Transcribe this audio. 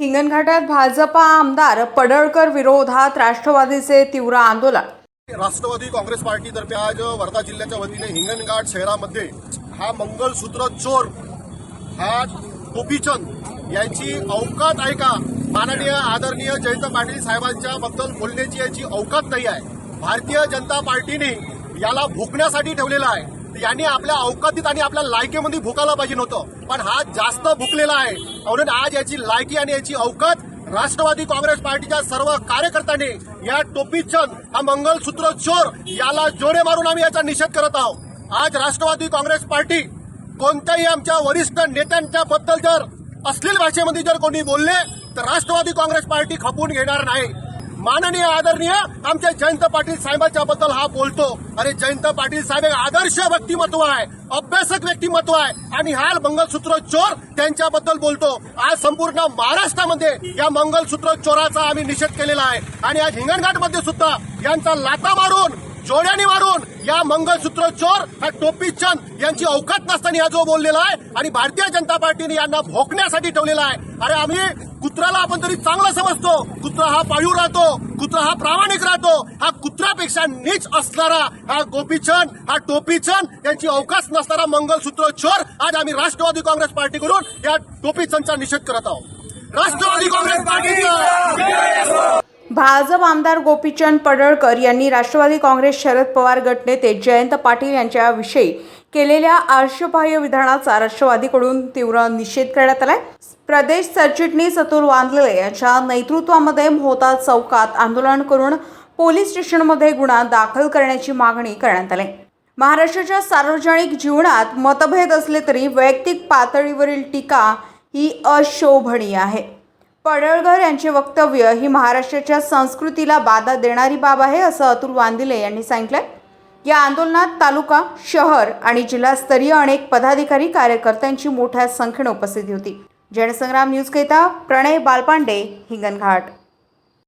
हिंगणघाटात भाजपा आमदार पडळकर विरोधात राष्ट्रवादीचे तीव्र आंदोलन. राष्ट्रवादी काँग्रेस पार्टीतर्फे आज वर्धा जिल्ह्याच्या वतीने हिंगणघाट शहरामध्ये हा मंगलसूत्र चोर हा गोपीचंद यांची अवकात आहे का? माननीय आदरणीय जयंत पाटील साहेबांच्या बद्दल बोलण्याची याची अवकात नाही आहे. भारतीय जनता पार्टीने याला भुकण्यासाठी ठेवलेला आहे. यांनी आपल्या अवकातीत आणि आपल्या लायकीमध्ये भुकायला पाहिजे नव्हतं. पण हा जास्त भुकलेला आहे. म्हणून आज याची लायकी आणि याची अवकात राष्ट्रवादी काँग्रेस पार्टीच्या सर्व कार्यकर्त्यांनी या टोपीचंद हा मंगलसूत्र चोर याला जोडे मारून आम्ही याचा निषेध करत आहोत. आज राष्ट्रवादी काँग्रेस पार्टी कोणत्याही आमच्या वरिष्ठ नेत्यांच्या बद्दल जर अश्लील भाषेमध्ये जर कोणी बोलले तर राष्ट्रवादी काँग्रेस पार्टी खपून घेणार नाही. माननीय आदरणीय आमच्या जयंत पाटील साहेबांच्या बद्दल हा बोलतो. अरे जयंत पाटील साहेब एक आदर्श व्यक्तिमत्व आहे अभ्यासक व्यक्तिमत्व आहे आणि हा मंगलसूत्र चोर त्यांच्याबद्दल बोलतो. आज संपूर्ण महाराष्ट्रामध्ये या मंगलसूत्र चोराचा आम्ही निषेध केलेला आहे. आणि आज हिंगणघाटमध्ये सुद्धा यांचा लाता मारून जोड्याने मारून या मंगलसूत्र चोर हा टोपी चंद यांची अवकात नसताना हा जो बोललेला आहे आणि भारतीय जनता पार्टीने यांना भोकण्यासाठी ठेवलेला आहे. अरे आम्ही कुत्र्याला आपण तरी चांगला समजतो. कुत्रा हा पाळीव राहतो. कुत्रा हा प्रामाणिक राहतो. हा कुत्र्यापेक्षा नीच असणारा हा गोपीचंद हा टोपीचंद यांची अवकाश नसणारा मंगलसूत्र चोर आज आम्ही राष्ट्रवादी काँग्रेस पार्टीकडून या टोपीचंदचा निषेध करत आहोत. राष्ट्रवादी काँग्रेस पार्टीचा! भाजप आमदार गोपीचंद पडळकर यांनी राष्ट्रवादी काँग्रेस शरद पवार गटनेते जयंत पाटील यांच्याविषयी केलेल्या आर्षबाह्य विधानाचा राष्ट्रवादीकडून तीव्र निषेध करण्यात आलाय. प्रदेश सरचिटणीस अतुल वांदले यांच्या नेतृत्वामध्ये मोहता चौकात आंदोलन करून पोलीस स्टेशनमध्ये गुन्हा दाखल करण्याची मागणी करण्यात आली. महाराष्ट्राच्या सार्वजनिक जीवनात मतभेद असले तरी वैयक्तिक पातळीवरील टीका ही अशोभनीय आहे. पडळकर यांचे वक्तव्य ही महाराष्ट्राच्या संस्कृतीला बाधा देणारी बाब आहे असं अतुल वांदिले यांनी सांगितलंय. या आंदोलनात तालुका शहर आणि जिल्हास्तरीय अनेक पदाधिकारी कार्यकर्त्यांची मोठ्या संख्येने उपस्थिती होती. जनसंग्राम न्यूजकरिता प्रणय बालपांडे हिंगणघाट.